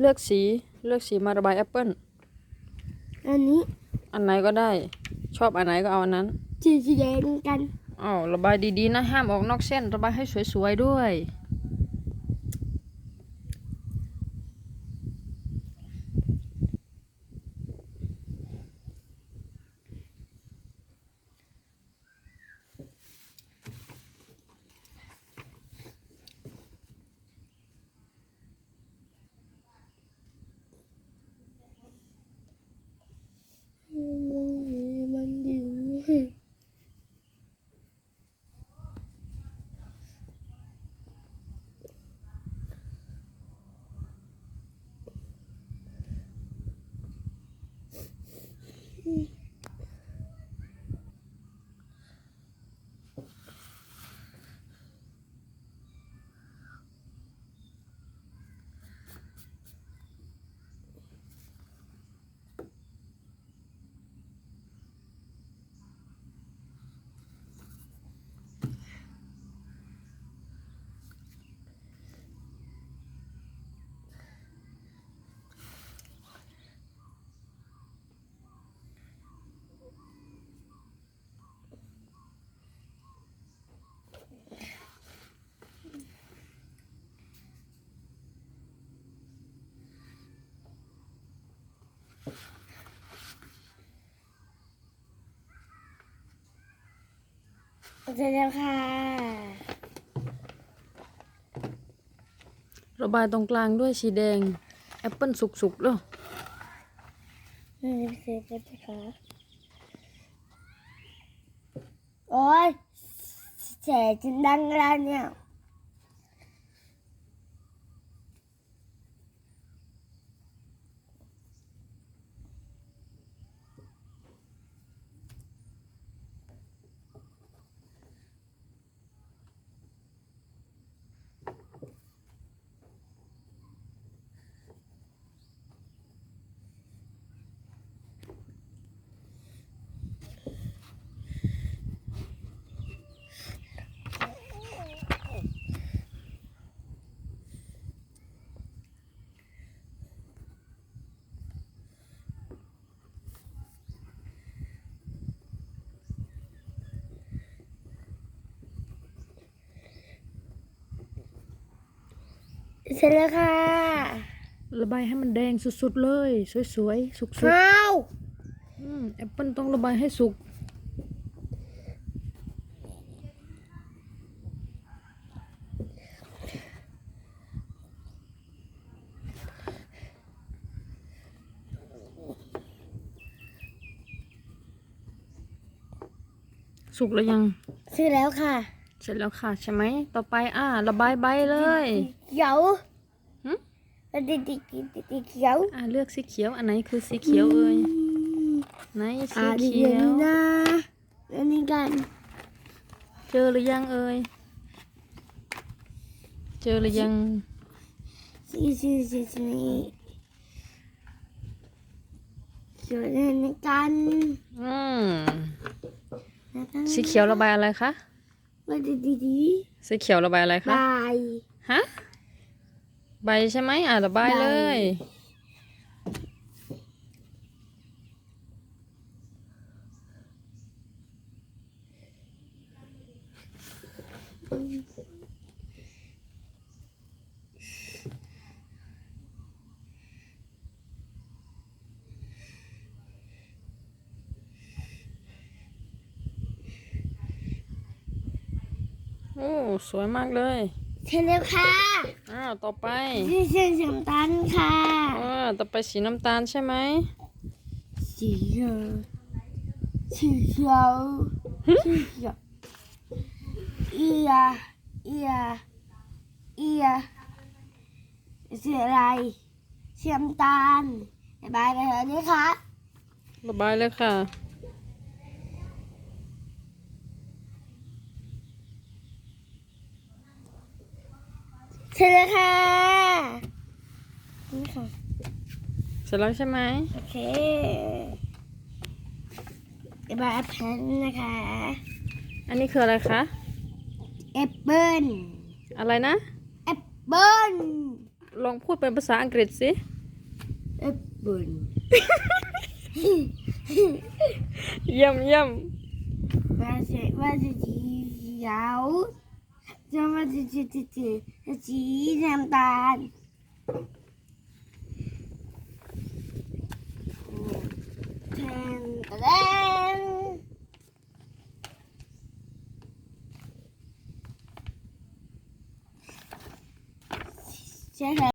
เลือกสีเลือกสีมาระบายแอปเปิลอันนี้อันไหนก็ได้ ชอบอันไหนก็เอาอันนั้นสีสีแดงกันอ้าวระบายดีๆนะห้ามออกนอกเส้น ระบายให้สวยๆด้วย เสร็จแล้วค่ะ ระบายตรงกลางด้วยสีแดง แอปเปิลสุกๆด้วยนี่เสร็จแล้วนะคะโอ้ยแฉจนดังแล้วเนี่ย เสร็จแล้วค่ะ ระบายให้มันแดงสุดๆเลย สวยๆ สุกข้าวๆอืมแอปเปิลต้องระบายให้สุก สุกแล้วยัง เสร็จแล้วค่ะ เสร็จแล้วค่ะ ใช่ไหม ต่อไปอ่า ระบายใบเลย เขียวหึแล้วดิดิดิดิดิเขียวอ่าเลือกสีเขียวอันไหนคือสีเขียวเอ่ยไหนสีอ่าดิเขีเดี๋ยยววนี้นะอันนี้กันเจอหรือยังเอ่ยเจอหรือยังสีสีสีสีส่วนอันนี้กันอืมนะคะสีเขียวระบายอะไรคะว่าดิดิดิสีเขียวระบายอะไรคะบายฮะ ใบใช่ไหมอ่าระบายเลย โอ้ สวยมากเลย เสร็จแล้วค่ะอ้าวต่อไปสีเส้นสำตันค่ะเออต่อไปสีน้ำตาลใช่ไหมสีเขียวสีเขียวสีเขียวเอียเอียเอียสีอะไรสีน้ำตาลบ๊ายบายไปเถอะนี่ค่ะระบายเลยค่ะ เสร็แล้วค่ะนี่ค่ะเสร็จแล้วใช่ไหมโอเคเอบาแอปเปิลนะคะอันนี้คืออะไรคะแอปเปิลอะไรนะแอปเปิลลองพูดเป็นภาษาอังกฤษสิแอปเปิลเยี่ยมเยี่ยมว่าจะว่าจะยาว จะมาจีจีจีจีจีน้ำตาลแทนตะแดงใช่